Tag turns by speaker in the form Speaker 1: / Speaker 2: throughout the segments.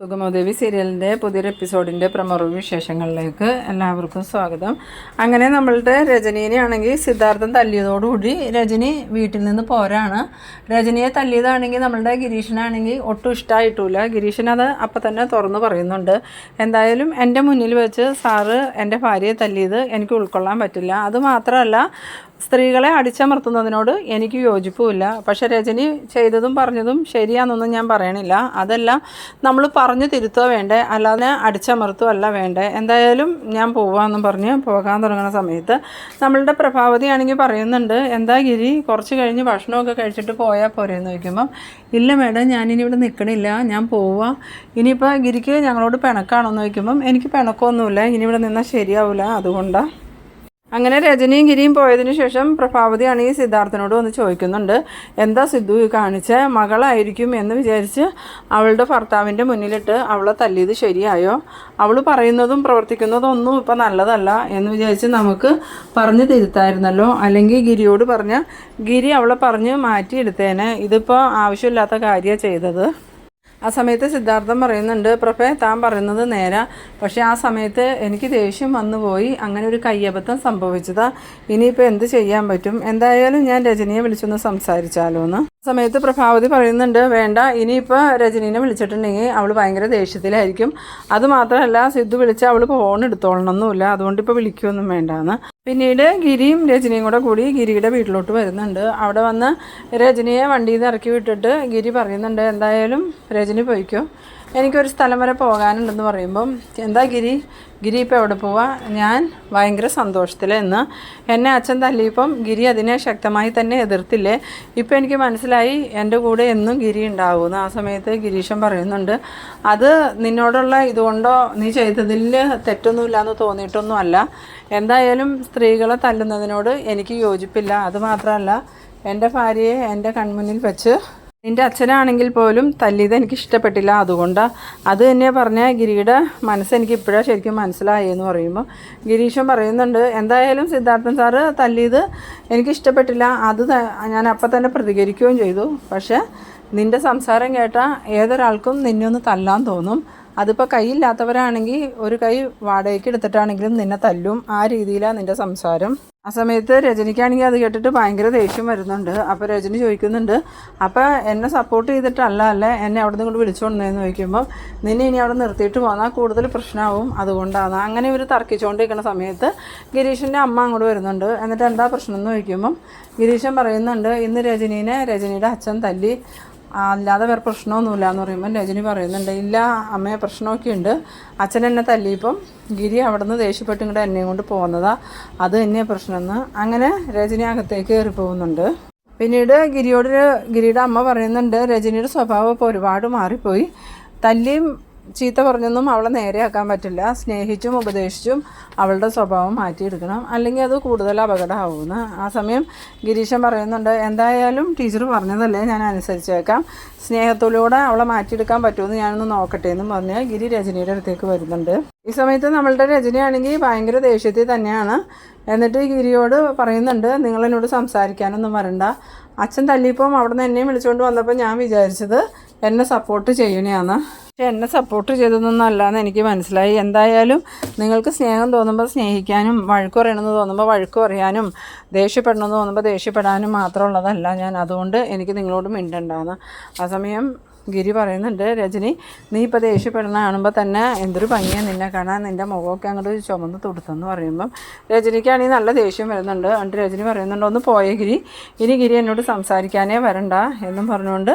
Speaker 1: സുഗമോദേവി സീരിയലിന്റെ പുതിയൊരു എപ്പിസോഡിന്റെ പ്രമുഖ വിശേഷങ്ങളിലേക്ക് എല്ലാവർക്കും സ്വാഗതം. അങ്ങനെ നമ്മളുടെ രജനീനെ ആണെങ്കിൽ സിദ്ധാർത്ഥൻ തല്ലിയതോടുകൂടി രജനി വീട്ടിൽ നിന്ന് പോരാണ്. രജനിയെ തല്ലിയതാണെങ്കിൽ നമ്മളുടെ ഗിരീഷനാണെങ്കിൽ ഒട്ടും ഇഷ്ടമായിട്ടില്ല ഗിരീഷൻ അത് അപ്പം തന്നെ തുറന്ന് പറയുന്നുണ്ട്. എന്തായാലും എന്റെ മുന്നിൽ വെച്ച് സാറ് എന്റെ ഭാര്യയെ തല്ലിയത് എനിക്ക് ഉൾക്കൊള്ളാൻ പറ്റില്ല. അത് മാത്രമല്ല സ്ത്രീകളെ അടിച്ചമർത്തുന്നതിനോട് എനിക്ക് യോജിപ്പുമില്ല. പക്ഷെ രജനി ചെയ്തതും പറഞ്ഞതും ശരിയാണെന്നൊന്നും ഞാൻ പറയണില്ല. അതെല്ലാം നമ്മൾ പറഞ്ഞു തിരുത്തുക വേണ്ടേ? അല്ലാതെ അടിച്ചമർത്തുക അല്ല വേണ്ടേ? എന്തായാലും ഞാൻ പോവാമെന്നും പറഞ്ഞ് പോകാൻ തുടങ്ങുന്ന സമയത്ത് നമ്മളുടെ പ്രഭാവതി ആണെങ്കിൽ പറയുന്നുണ്ട് എന്താ ഗിരി കുറച്ച് കഴിഞ്ഞ് ഭക്ഷണമൊക്കെ കഴിച്ചിട്ട് പോയാൽ പോരെയെന്ന് ചോദിക്കുമ്പം ഇല്ല മേഡം ഞാനിനി ഇവിടെ നിൽക്കണില്ല ഞാൻ പോവാം. ഇനിയിപ്പോൾ ഗിരിക്ക് ഞങ്ങളോട് പിണക്കാണോന്ന് ചോദിക്കുമ്പം എനിക്ക് പിണക്കമൊന്നുമില്ല ഇനി ഇവിടെ നിന്നാൽ ശരിയാവില്ല അതുകൊണ്ടാണ് അങ്ങനെ രജനിയും ഗിരിയും പോയതിനു ശേഷം പ്രഭാവതിയാണ് ഈ സിദ്ധാർത്ഥനോട് വന്ന് ചോദിക്കുന്നുണ്ട് എന്താ സിദ്ധു കാണിച്ച? മകളായിരിക്കും എന്ന് വിചാരിച്ച് അവളുടെ ഭർത്താവിന്റെ മുന്നിലിട്ട് അവളെ തല്ലിയത് ശരിയായോ? അവൾ പറയുന്നതും പ്രവർത്തിക്കുന്നതും ഒന്നും ഇപ്പം നല്ലതല്ല എന്ന് വിചാരിച്ച് നമുക്ക് പറഞ്ഞു തിരുത്തായിരുന്നല്ലോ. അല്ലെങ്കിൽ ഗിരിയോട് പറഞ്ഞ ഗിരി അവളെ പറഞ്ഞ് മാറ്റിയെടുത്തേനെ. ഇതിപ്പോൾ ആവശ്യമില്ലാത്ത കാര്യമാണ് ചെയ്തത്. ആ സമയത്ത് സിദ്ധാർത്ഥം പറയുന്നുണ്ട് പ്രഭേ താൻ പറയുന്നത് നേരാ. പക്ഷേ ആ സമയത്ത് എനിക്ക് ദേഷ്യം വന്നു പോയി അങ്ങനെ ഒരു കയ്യബദ്ധം സംഭവിച്ചതാ. ഇനിയിപ്പോൾ എന്ത് ചെയ്യാൻ പറ്റും? എന്തായാലും ഞാൻ രജനിയെ വിളിച്ചൊന്ന് സംസാരിച്ചാലോ എന്ന് ആ സമയത്ത് പ്രഭാവതി പറയുന്നുണ്ട് വേണ്ട ഇനിയിപ്പോൾ രജനീനെ വിളിച്ചിട്ടുണ്ടെങ്കിൽ അവൾ ഭയങ്കര ദേഷ്യത്തിലായിരിക്കും. അതുമാത്രമല്ല സിദ്ധു വിളിച്ച് അവൾ ഫോൺ എടുത്തോളണമെന്നുമില്ല അതുകൊണ്ട് ഇപ്പോൾ വിളിക്കുകയൊന്നും വേണ്ടാന്ന്. പിന്നീട് ഗിരിയും രജനിയും കൂടെ കൂടി ഗിരിയുടെ വീട്ടിലോട്ട് വരുന്നുണ്ട്. അവിടെ വന്ന് രജനിയെ വണ്ടിയിൽ നിന്ന് ഇറക്കി വിട്ടിട്ട് ഗിരി പറയുന്നുണ്ട് എന്തായാലും രജനി പോയിക്കോ. എനിക്കൊരു സ്ഥലം വരെ പോകാനുണ്ടെന്ന് പറയുമ്പം എന്താ ഗിരി? ഗിരി ഇപ്പോൾ എവിടെ പോവാ? ഞാൻ ഭയങ്കര സന്തോഷത്തിലെന്ന് എന്നെ അച്ഛൻ തല്ലിയപ്പം ഗിരി അതിനെ ശക്തമായി തന്നെ എതിർത്തില്ലേ? ഇപ്പം എനിക്ക് മനസ്സിലായി എന്റെ കൂടെ എന്നും ഗിരി ഉണ്ടാവുമെന്ന് ആ സമയത്ത് ഗിരീശൻ പറയുന്നുണ്ട് അത് നിന്നോടുള്ള ഇതുകൊണ്ടോ നീ ചെയ്തതിൽ തെറ്റൊന്നുമില്ല എന്ന് തോന്നിയിട്ടൊന്നും അല്ല എന്തായാലും സ്ത്രീകളെ തല്ലുന്നതിനോട് എനിക്ക് യോജിപ്പില്ല. അത് മാത്രമല്ല എന്റെ ഭാര്യയെ എന്റെ കൺമുന്നിൽ വെച്ച് നിന്റെ അച്ഛനാണെങ്കിൽ പോലും തല്ലിയത് എനിക്ക് ഇഷ്ടപ്പെട്ടില്ല അതുകൊണ്ട് അത് തന്നെ പറഞ്ഞ ഗിരിയുടെ മനസ്സ് എനിക്ക് ഇപ്പോഴാണ് ശരിക്കും മനസ്സിലായെന്ന് പറയുമ്പോൾ ഗിരീഷൻ പറയുന്നുണ്ട് എന്തായാലും സിദ്ധാർത്ഥൻ സാറ് തല്ലിയത് എനിക്ക് ഇഷ്ടപ്പെട്ടില്ല അത് ഞാൻ അപ്പം തന്നെ പ്രതികരിക്കുകയും ചെയ്തു. പക്ഷേ നിന്റെ സംസാരം കേട്ടാൽ ഏതൊരാൾക്കും നിന്നെ ഒന്ന് തല്ലാൻ തോന്നും. അതിപ്പോൾ കൈയില്ലാത്തവരാണെങ്കിൽ ഒരു കൈ വാടകയ്ക്ക് എടുത്തിട്ടാണെങ്കിലും നിന്നെ തല്ലും. ആ രീതിയിലാണ് നിന്റെ സംസാരം. ആ സമയത്ത് രജനിക്കാണെങ്കിൽ അത് കേട്ടിട്ട് ഭയങ്കര ദേഷ്യം വരുന്നുണ്ട്. അപ്പോൾ രജനി ചോദിക്കുന്നുണ്ട് അപ്പോൾ എന്നെ സപ്പോർട്ട് ചെയ്തിട്ടല്ല അല്ലേ? എന്നെ അവിടെ നിന്ന് കൊണ്ട് വിളിച്ചുകൊണ്ടെന്ന് ചോദിക്കുമ്പോൾ നിന്നെ ഇനി അവിടെ നിർത്തിയിട്ട് പോന്നാൽ കൂടുതൽ പ്രശ്നമാവും അതുകൊണ്ടാണ്. അങ്ങനെ ഇവർ തർക്കിച്ചുകൊണ്ടിരിക്കുന്ന സമയത്ത് ഗിരീഷിന്റെ അമ്മ അങ്ങോട്ട് വരുന്നുണ്ട്. എന്നിട്ട് എന്താ പ്രശ്നം എന്ന് ചോദിക്കുമ്പം ഗിരീഷൻ പറയുന്നുണ്ട് ഇന്ന് രജനീനെ രജനിയുടെ അച്ഛൻ തല്ലി. അല്ലാതെ വേറെ പ്രശ്നമൊന്നുമില്ല എന്ന് പറയുമ്പോൾ രജനി പറയുന്നുണ്ട് ഇല്ല അമ്മയെ പ്രശ്നമൊക്കെ ഉണ്ട് അച്ഛൻ എന്നെ തല്ലിയപ്പം ഗിരി അവിടെ നിന്ന് ദേഷ്യപ്പെട്ട് കൂടെ എന്നെയും കൊണ്ട് പോകുന്നതാ അത് തന്നെയാണ് പ്രശ്നമെന്ന്. അങ്ങനെ രജനി അകത്തേക്ക് കയറി പോകുന്നുണ്ട്. പിന്നീട് ഗിരിയോട് ഗിരിയുടെ അമ്മ പറയുന്നുണ്ട് രജനിയുടെ സ്വഭാവം ഇപ്പോൾ ഒരുപാട് മാറിപ്പോയി. തല്ലിയും ചീത്ത പറഞ്ഞൊന്നും അവളെ നേരെയാക്കാൻ പറ്റില്ല. സ്നേഹിച്ചും ഉപദേശിച്ചും അവളുടെ സ്വഭാവം മാറ്റിയെടുക്കണം. അല്ലെങ്കിൽ അത് കൂടുതൽ അപകടമാവുമെന്ന്. ആ സമയം ഗിരീശൻ പറയുന്നുണ്ട് എന്തായാലും ടീച്ചർ പറഞ്ഞതല്ലേ ഞാൻ അനുസരിച്ചേക്കാം. സ്നേഹത്തിലൂടെ അവളെ മാറ്റിയെടുക്കാൻ പറ്റുമെന്ന് ഞാനൊന്ന് നോക്കട്ടെ എന്നും പറഞ്ഞ് ഗിരി രജനിയുടെ അടുത്തേക്ക് വരുന്നുണ്ട്. ഈ സമയത്ത് നമ്മളുടെ രജനിയാണെങ്കിൽ ഭയങ്കര ദേഷ്യത്തിൽ തന്നെയാണ്. എന്നിട്ട് ഗിരിയോട് പറയുന്നുണ്ട് നിങ്ങൾ എന്നോട് സംസാരിക്കാനൊന്നും വരണ്ട. അച്ഛൻ തല്ലിയപ്പം അവിടെ നിന്ന് എന്നെയും വിളിച്ചുകൊണ്ട് വന്നപ്പോൾ ഞാൻ വിചാരിച്ചത് എന്നെ സപ്പോർട്ട് ചെയ്യണയാണ് പക്ഷെ എന്നെ സപ്പോർട്ട് ചെയ്തതൊന്നും അല്ലാന്ന് എനിക്ക് മനസ്സിലായി. എന്തായാലും നിങ്ങൾക്ക് സ്നേഹം തോന്നുമ്പോൾ സ്നേഹിക്കാനും വഴക്ക് പറയണമെന്ന് തോന്നുമ്പോൾ വഴക്ക് പറയാനും ദേഷ്യപ്പെടണമെന്ന് തോന്നുമ്പോൾ ദേഷ്യപ്പെടാനും മാത്രമുള്ളതല്ല ഞാൻ. അതുകൊണ്ട് എനിക്ക് നിങ്ങളോട് മിണ്ടണ്ടാന്ന്. ആ സമയം ഗിരി പറയുന്നുണ്ട് രജനി നീ ഇപ്പോൾ ദേഷ്യപ്പെടുന്ന കാണുമ്പോൾ തന്നെ എന്തൊരു ഭംഗിയാണ് നിന്നെ കാണാൻ നിന്റെ മുഖമൊക്കെ അങ്ങോട്ട് ചുമന്ന് തുടുത്തെന്ന് പറയുമ്പം. രജനിക്കാണെങ്കിൽ നല്ല ദേഷ്യം വരുന്നുണ്ട്. എന്നിട്ട് രജനി പറയുന്നുണ്ട് ഒന്ന് പോയ ഗിരി ഇനി ഗിരി എന്നോട് സംസാരിക്കാനേ വരണ്ട എന്നും പറഞ്ഞുകൊണ്ട്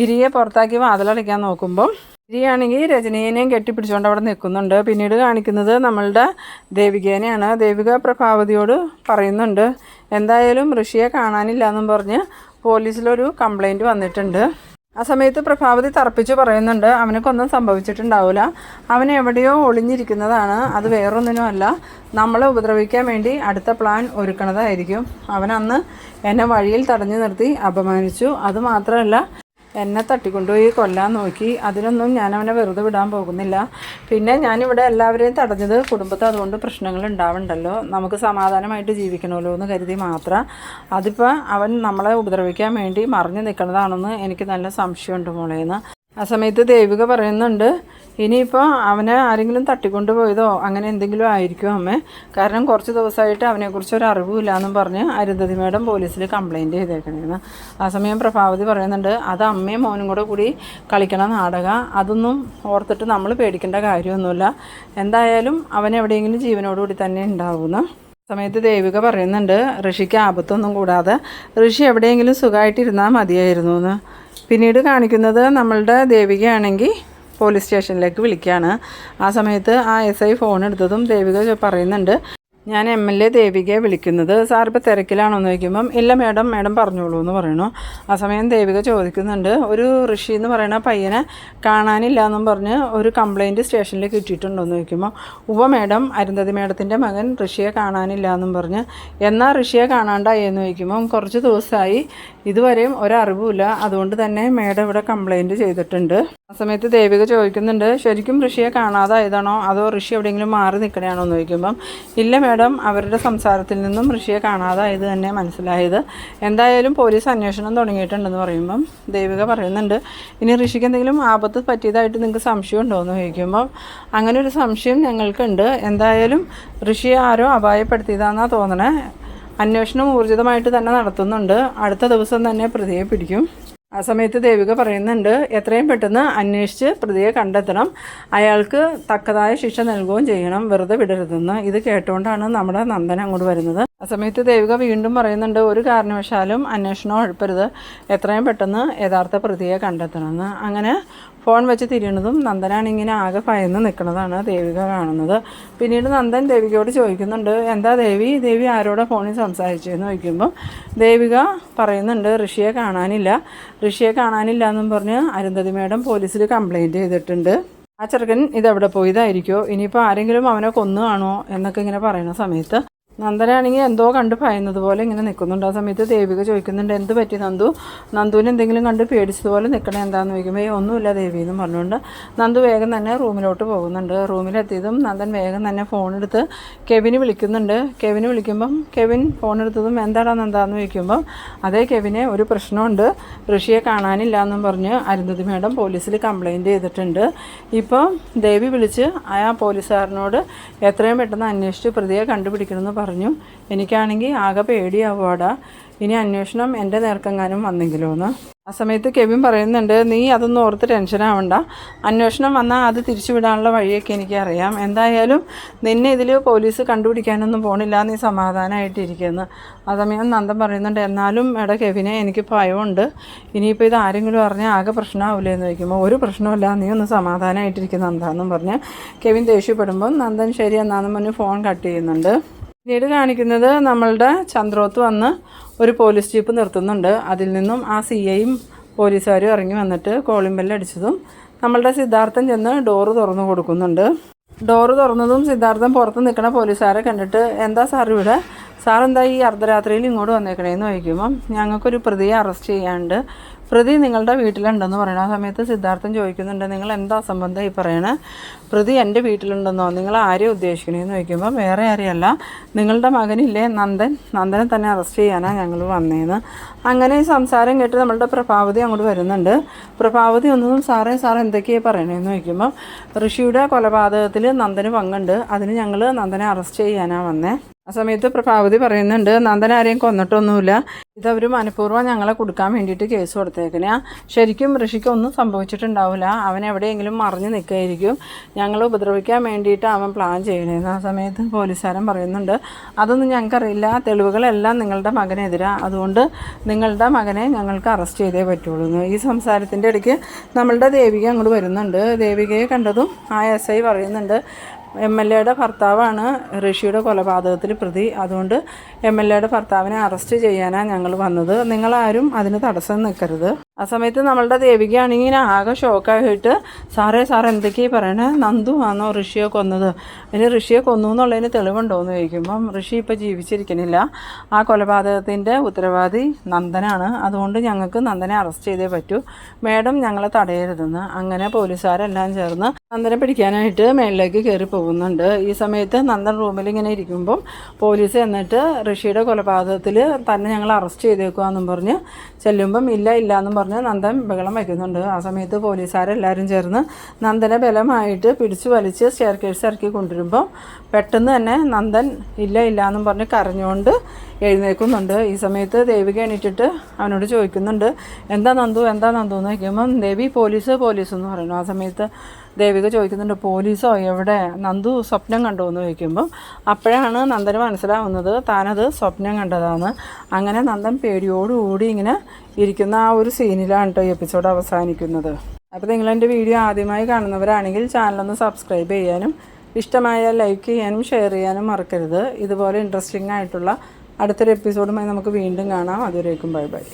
Speaker 1: ഗിരിയെ പുറത്താക്കി വാതിലടയ്ക്കാൻ നോക്കുമ്പം ഗിരിയാണെങ്കിൽ രജനീനെയും കെട്ടിപ്പിടിച്ചുകൊണ്ട് അവിടെ നിൽക്കുന്നുണ്ട്. പിന്നീട് കാണിക്കുന്നത് നമ്മളുടെ ദേവികേനെയാണ്. ദേവിക പ്രഭാവതിയോട് പറയുന്നുണ്ട് എന്തായാലും ഋഷിയെ കാണാനില്ല എന്നും പറഞ്ഞ് പോലീസിലൊരു കംപ്ലൈന്റ് വന്നിട്ടുണ്ട്. ആ സമയത്ത് പ്രഭാവതി തറപ്പിച്ച് പറയുന്നുണ്ട് അവനക്കൊന്നും സംഭവിച്ചിട്ടുണ്ടാവില്ല അവൻ എവിടെയോ ഒളിഞ്ഞിരിക്കുന്നതാണ്. അത് വേറൊന്നിനും അല്ല നമ്മളെ ഉപദ്രവിക്കാൻ വേണ്ടി അടുത്ത പ്ലാൻ ഒരുക്കണതായിരിക്കും. അവൻ അന്ന് എന്നെ വഴിയിൽ തടഞ്ഞു നിർത്തി അപമാനിച്ചു. അത് മാത്രമല്ല എന്നെ തട്ടിക്കൊണ്ടുപോയി കൊല്ലാൻ നോക്കി. അതിനൊന്നും ഞാൻ അവനെ വെറുതെ വിടാൻ പോകുന്നില്ല. പിന്നെ ഞാനിവിടെ എല്ലാവരെയും തടഞ്ഞത് കുടുംബത്തെ അതുകൊണ്ട് പ്രശ്നങ്ങൾ ഉണ്ടാവണ്ടല്ലോ. നമുക്ക് സമാധാനമായിട്ട് ജീവിക്കണമല്ലോ എന്ന് കരുതി മാത്രം. അതിപ്പോൾ അവൻ നമ്മളെ ഉപദ്രവിക്കാൻ വേണ്ടി മറിഞ്ഞു നിൽക്കുന്നതാണെന്ന് എനിക്ക് നല്ല സംശയമുണ്ട് മോളേന്ന് ആ സമയത്ത് ദേവിക പറയുന്നുണ്ട് ഇനിയിപ്പോൾ അവനെ ആരെങ്കിലും തട്ടിക്കൊണ്ട് പോയതോ അങ്ങനെ എന്തെങ്കിലും ആയിരിക്കും അമ്മേ. കാരണം കുറച്ച് ദിവസമായിട്ട് അവനെക്കുറിച്ച് ഒരു അറിവുമില്ല എന്നും പറഞ്ഞ് അരുന്ധതി മേഡം പോലീസിൽ കംപ്ലയിന്റ് ചെയ്തേക്കണേന്ന്. ആ സമയം പ്രഭാവതി പറയുന്നുണ്ട് അത് അമ്മയും മോനും കൂടെ കൂടി കളിക്കണ നാടകം. അതൊന്നും ഓർത്തിട്ട് നമ്മൾ പേടിക്കേണ്ട കാര്യമൊന്നുമില്ല. എന്തായാലും അവൻ എവിടെയെങ്കിലും ജീവനോടുകൂടി തന്നെ ഉണ്ടാവുമെന്ന്. സമയത്ത് ദേവിക പറയുന്നുണ്ട് ഋഷിക്ക് ആപത്തൊന്നും കൂടാതെ ഋഷി എവിടെയെങ്കിലും സുഖമായിട്ടിരുന്നാൽ മതിയായിരുന്നു എന്ന് പിന്നീട് കാണിക്കുന്നത് നമ്മളുടെ ദേവികയാണെങ്കിൽ പോലീസ് സ്റ്റേഷനിലേക്ക് വിളിക്കുകയാണ്. ആ സമയത്ത് ആ എസ് ഐ ഫോൺ എടുത്തതും ദേവിക പറയുന്നുണ്ട്. ഞാൻ എം എൽ എ ദേവികയെ വിളിക്കുന്നത്. സാർ ഇപ്പോൾ തിരക്കിലാണോ എന്ന് ചോദിക്കുമ്പം ഇല്ല മേഡം മേഡം പറഞ്ഞോളൂ എന്ന് പറയണു ആ സമയം ദേവിക ചോദിക്കുന്നുണ്ട്. ഒരു ഋഷി എന്ന് പറയുന്ന പയ്യനെ കാണാനില്ല എന്നും പറഞ്ഞ് ഒരു കംപ്ലൈന്റ് സ്റ്റേഷനിൽ കിട്ടിയിട്ടുണ്ടോ എന്ന് ചോദിക്കുമ്പോൾ ഉവ മേഡം അരുന്ധതി മേഡത്തിന്റെ മകൻ ഋഷിയെ കാണാനില്ല എന്നും പറഞ്ഞ് എന്നാൽ ഋഷിയെ കാണാണ്ടായി എന്ന് ചോദിക്കുമ്പം കുറച്ച് ദിവസമായി ഇതുവരെയും ഒരറിവുമില്ല. അതുകൊണ്ട് തന്നെ മേഡം ഇവിടെ കംപ്ലൈന്റ് ചെയ്തിട്ടുണ്ട്. ആ സമയത്ത് ദേവിക ചോദിക്കുന്നുണ്ട് ശരിക്കും ഋഷിയെ കാണാതായതാണോ? അതോ ഋഷി എവിടെയെങ്കിലും മാറി നിൽക്കണയാണോ എന്ന് ചോദിക്കുമ്പം ഇല്ല മേഡം അവരുടെ സംസാരത്തിൽ നിന്നും ഋഷിയെ കാണാതായത് തന്നെ മനസ്സിലായത്. എന്തായാലും പോലീസ് അന്വേഷണം തുടങ്ങിയിട്ടുണ്ടെന്ന് പറയുമ്പം ദേവിക പറയുന്നുണ്ട് ഇനി ഋഷിക്ക് എന്തെങ്കിലും ആപത്ത് പറ്റിയതായിട്ട് നിങ്ങൾക്ക് സംശയം ഉണ്ടോ എന്ന് ചോദിക്കുമ്പം അങ്ങനെ ഒരു സംശയം ഞങ്ങൾക്കുണ്ട്. എന്തായാലും ഋഷിയെ ആരോ അപായപ്പെടുത്തിയതാണെന്നാണ് തോന്നണേ. അന്വേഷണം ഊർജിതമായിട്ട് തന്നെ നടത്തുന്നുണ്ട്. അടുത്ത ദിവസം തന്നെ പ്രതിയെ പിടിക്കും. ആ സമയത്ത് ദേവിക പറയുന്നുണ്ട് എത്രയും പെട്ടെന്ന് അന്വേഷിച്ച് പ്രതിയെ കണ്ടെത്തണം. അയാൾക്ക് തക്കതായ ശിക്ഷ നൽകുകയും ചെയ്യണം. വെറുതെ വിടരുതെന്ന്. ഇത് കേട്ടുകൊണ്ടാണ് നമ്മുടെ നന്ദൻ അങ്ങോട്ട് വരുന്നത്. ആ സമയത്ത് ദേവിക വീണ്ടും പറയുന്നുണ്ട് ഒരു കാരണവശാലും അന്വേഷണം ഉഴപ്പരുത് എത്രയും പെട്ടെന്ന് യഥാർത്ഥ പ്രതിയെ കണ്ടെത്തണമെന്ന്. അങ്ങനെ ഫോൺ വെച്ച് തിരിയണതും നന്ദനാണ് ഇങ്ങനെ ആകെ ഭയന്ന് നിൽക്കുന്നതാണ് ദേവിക കാണുന്നത്. പിന്നീട് നന്ദൻ ദേവികയോട് ചോദിക്കുന്നുണ്ട് എന്താ ദേവി? ദേവി ആരോടെ ഫോണിൽ സംസാരിച്ചതെന്ന് ചോദിക്കുമ്പം ദേവിക പറയുന്നുണ്ട് ഋഷിയെ കാണാനില്ല. ഋഷിയെ കാണാനില്ല എന്നും പറഞ്ഞ് അരുന്ധതി മേഡം പോലീസിൽ കംപ്ലൈന്റ് ചെയ്തിട്ടുണ്ട്. ആ ചെറുക്കൻ ഇതെവിടെ പോയതായിരിക്കോ? ഇനിയിപ്പോൾ ആരെങ്കിലും അവനെ കൊന്നു കാണുമോ എന്നൊക്കെ ഇങ്ങനെ പറയുന്ന സമയത്ത് നന്ദനാണെങ്കിൽ എന്തോ കണ്ട് ഭയന്നത് പോലെ ഇങ്ങനെ നിൽക്കുന്നുണ്ട്. ആ സമയത്ത് ദേവിക ചോദിക്കുന്നുണ്ട് എന്ത് പറ്റി നന്ദു? നന്ദുവിന് എന്തെങ്കിലും കണ്ട് പേടിച്ചതുപോലെ നിൽക്കണേ എന്താണെന്ന് ചോദിക്കുമ്പോൾ "ഏയ് ഒന്നുമില്ല ദേവി എന്നും പറഞ്ഞുകൊണ്ട് നന്ദു വേഗം തന്നെ റൂമിലോട്ട് പോകുന്നുണ്ട്. റൂമിലെത്തിയതും നന്ദൻ വേഗം തന്നെ ഫോണെടുത്ത് കെവിന് വിളിക്കുന്നുണ്ട്. കെവിന് വിളിക്കുമ്പം കെവിൻ ഫോൺ എടുത്തതും എന്താടാ നന്ദാന്ന് ചോദിക്കുമ്പം അതേ കെവിനെ ഒരു പ്രശ്നമുണ്ട്. ഋഷിയെ കാണാനില്ല എന്നും പറഞ്ഞ് അരുന്ധതി മേഡം പോലീസിൽ കംപ്ലൈന്റ് ചെയ്തിട്ടുണ്ട്. ഇപ്പോൾ ദേവി വിളിച്ച് ആ പോലീസുകാരനോട് എത്രയും പെട്ടെന്ന് അന്വേഷിച്ച് പ്രതിയെ കണ്ടുപിടിക്കണമെന്ന് പറഞ്ഞു. എനിക്കാണെങ്കിൽ ആകെ പേടിയാവുവാടാ ഇനി അന്വേഷണം എന്റെ നേർക്കെങ്ങാനും വന്നെങ്കിലോ എന്ന് ആ സമയത്ത് കെവിൻ പറയുന്നുണ്ട് നീ അതൊന്നും ഓർത്ത് ടെൻഷനാവണ്ട അന്വേഷണം വന്നാൽ അത് തിരിച്ചു വിടാനുള്ള വഴിയൊക്കെ എനിക്കറിയാം. എന്തായാലും നിന്നെ ഇതിൽ പോലീസ് കണ്ടുപിടിക്കാനൊന്നും പോണില്ല. നീ സമാധാനമായിട്ടിരിക്കുന്നു ആ സമയം നന്ദൻ പറയുന്നുണ്ട് എന്നാലും എടാ കെവിനെ എനിക്ക് ഭയമുണ്ട്. ഇനിയിപ്പോൾ ഇത് ആരെങ്കിലും അറിഞ്ഞാൽ ആകെ പ്രശ്നമാവില്ലേ എന്ന് ചോദിക്കുമ്പോൾ ഒരു പ്രശ്നമില്ല നീ ഒന്ന് സമാധാനമായിട്ടിരിക്കുന്ന നന്ദാന്നും പറഞ്ഞ് കെവിൻ ദേഷ്യപ്പെടുമ്പോൾ നന്ദൻ ശരി എന്നാന്നും പറഞ്ഞ് ഫോൺ കട്ട് ചെയ്യുന്നുണ്ട്. പിന്നീട് കാണിക്കുന്നത് നമ്മളുടെ ചന്ദ്രോത്ത് വന്ന് ഒരു പോലീസ് ജീപ്പ് നിർത്തുന്നുണ്ട്. അതിൽ നിന്നും ആ സി ഐയും പോലീസുകാരും ഇറങ്ങി വന്നിട്ട് കോളിംഗ് ബെല്ല് അടിച്ചതും നമ്മളുടെ സിദ്ധാർത്ഥൻ ചെന്ന് ഡോറ് തുറന്നു കൊടുക്കുന്നുണ്ട്. ഡോറ് തുറന്നതും സിദ്ധാർത്ഥൻ പുറത്ത് നിൽക്കുന്ന പോലീസുകാരെ കണ്ടിട്ട് എന്താ സാർ ഇവിടെ? സാർ എന്താ ഈ അർദ്ധരാത്രിയിൽ ഇങ്ങോട്ട് വന്നേക്കണേന്ന് ചോദിക്കുമ്പം ഞങ്ങൾക്കൊരു പ്രതിയെ അറസ്റ്റ് ചെയ്യാണ്ട് പ്രതി നിങ്ങളുടെ വീട്ടിലുണ്ടെന്ന് പറയുന്ന ആ സമയത്ത് സിദ്ധാർത്ഥൻ ചോദിക്കുന്നുണ്ട് നിങ്ങൾ എന്താ സംബന്ധം ഈ പറയണേ? പ്രതി എന്റെ വീട്ടിലുണ്ടെന്നോ? നിങ്ങൾ ആരെയും ഉദ്ദേശിക്കണേന്ന് ചോദിക്കുമ്പോൾ വേറെ ആരെയല്ല. നിങ്ങളുടെ മകനില്ലേ നന്ദൻ? നന്ദനെ തന്നെ അറസ്റ്റ് ചെയ്യാനാണ് ഞങ്ങൾ വന്നേന്ന്. അങ്ങനെ ഈ സംസാരം കേട്ട് നമ്മളുടെ പ്രഭാവതി അങ്ങോട്ട് വരുന്നുണ്ട്. പ്രഭാവതി ഒന്നും സാറേ സാർ എന്തൊക്കെയാണ് പറയണേന്ന് ചോദിക്കുമ്പോൾ ഋഷിയുടെ കൊലപാതകത്തിൽ നന്ദന് പങ്കുണ്ട്. അതിന് ഞങ്ങൾ നന്ദനെ അറസ്റ്റ് ചെയ്യാനാണ് വന്നേ. ആ സമയത്ത് പ്രഭാവതി പറയുന്നുണ്ട് നന്ദൻ ആരെയും കൊന്നിട്ടൊന്നുമില്ല. ഇതവർ മനഃപൂർവം ഞങ്ങളെ കൊടുക്കാൻ വേണ്ടിയിട്ട് കേസ് കൊടുത്തേക്കണേ. ശരിക്കും ഋഷിക്കൊന്നും സംഭവിച്ചിട്ടുണ്ടാവില്ല. അവൻ എവിടെയെങ്കിലും മറിഞ്ഞു നിൽക്കുകയായിരിക്കും. ഞങ്ങൾ ഉപദ്രവിക്കാൻ വേണ്ടിയിട്ട് അവൻ പ്ലാൻ ചെയ്യണേന്ന്. ആ സമയത്ത് പോലീസുകാരൻ പറയുന്നുണ്ട് അതൊന്നും ഞങ്ങൾക്കറിയില്ല. തെളിവുകളെല്ലാം നിങ്ങളുടെ മകനെതിരാണ് അതുകൊണ്ട് നിങ്ങളുടെ മകനെ ഞങ്ങൾക്ക് അറസ്റ്റ് ചെയ്തേ പറ്റുള്ളൂ. ഈ സംസാരത്തിന്റെ ഇടയ്ക്ക് നമ്മളുടെ ദേവിക അങ്ങോട്ട് വരുന്നുണ്ട്. ദേവികയെ കണ്ടതും ആ എസ് ഐ പറയുന്നുണ്ട് എം എൽ എയുടെ ഭർത്താവാണ് ഋഷിയുടെ കൊലപാതകത്തിൽ പ്രതി. അതുകൊണ്ട് എം എൽ എയുടെ ഭർത്താവിനെ അറസ്റ്റ് ചെയ്യാനാണ് ഞങ്ങൾ വന്നത്. നിങ്ങളാരും അതിന് തടസ്സം നിൽക്കരുത്. ആ സമയത്ത് നമ്മളുടെ ദേവികയാണെങ്കിൽ ആകെ ഷോക്കായിട്ട് സാറേ സാർ എന്തൊക്കെയാണ് പറയണേ? നന്ദു ആണോ ഋഷിയെ കൊന്നത്? ഇനി ഋഷിയെ കൊന്നു എന്നുള്ളതിന് തെളിവുണ്ടോ എന്ന് ചോദിക്കുമ്പം ഋഷി ഇപ്പോൾ ജീവിച്ചിരിക്കണില്ല. ആ കൊലപാതകത്തിന്റെ ഉത്തരവാദി നന്ദനാണ്. അതുകൊണ്ട് ഞങ്ങൾക്ക് നന്ദനെ അറസ്റ്റ് ചെയ്തേ പറ്റൂ. മേഡം ഞങ്ങളെ തടയരുതെന്ന്. അങ്ങനെ പോലീസുകാരെല്ലാം ചേർന്ന് നന്ദനെ പിടിക്കാനായിട്ട് മേളിലേക്ക് കയറി പോകുന്നുണ്ട്. ഈ സമയത്ത് നന്ദൻ റൂമിൽ ഇങ്ങനെ ഇരിക്കുമ്പം പോലീസ് എന്നിട്ട് ഋഷിയുടെ കൊലപാതകത്തിൽ തന്നെ ഞങ്ങൾ അറസ്റ്റ് ചെയ്തേക്കുക എന്നും പറഞ്ഞ് ചെല്ലുമ്പം ഇല്ല ഇല്ല എന്നും പറഞ്ഞ് നന്ദൻ ബഹളം വയ്ക്കുന്നുണ്ട്. ആ സമയത്ത് പോലീസുകാരെല്ലാവരും ചേർന്ന് നന്ദനെ ബലമായിട്ട് പിടിച്ചു വലിച്ച് സ്റ്റെയർ കേസ് ഇറക്കി കൊണ്ടുവരുമ്പോൾ പെട്ടെന്ന് തന്നെ നന്ദൻ ഇല്ല ഇല്ല എന്നും പറഞ്ഞ് കരഞ്ഞുകൊണ്ട് എഴുന്നേൽക്കുന്നുണ്ട്. ഈ സമയത്ത് ദേവിക എണീറ്റിട്ട് അവനോട് ചോദിക്കുന്നുണ്ട് എന്താ നന്ദു എന്താ നന്ദു? എന്ന് ചോദിക്കുമ്പം ദേവി പോലീസ് പോലീസ് എന്ന് പറയുന്നു. ആ സമയത്ത് ദേവിക ചോദിക്കുന്നുണ്ട് പോലീസോ എവിടെ? നന്ദു സ്വപ്നം കണ്ടു എന്ന് ചോദിക്കുമ്പം അപ്പോഴാണ് നന്ദന് മനസ്സിലാവുന്നത് താനത് സ്വപ്നം കണ്ടതാണ് അങ്ങനെ നന്ദൻ പേടിയോടുകൂടി ഇങ്ങനെ ഇരിക്കുന്ന ആ ഒരു സീനിലാണ് കേട്ടോ ഈ എപ്പിസോഡ് അവസാനിക്കുന്നത്. അപ്പോൾ നിങ്ങൾ എന്റെ വീഡിയോ ആദ്യമായി കാണുന്നവരാണെങ്കിൽ ചാനലൊന്ന് സബ്സ്ക്രൈബ് ചെയ്യാനും ഇഷ്ടമായാൽ ലൈക്ക് ചെയ്യാനും ഷെയർ ചെയ്യാനും മറക്കരുത്. ഇതുപോലെ ഇൻട്രസ്റ്റിംഗ് ആയിട്ടുള്ള അടുത്തൊരു എപ്പിസോഡുമായി നമുക്ക് വീണ്ടും കാണാം. അതുവരേക്കും ബൈ ബൈ.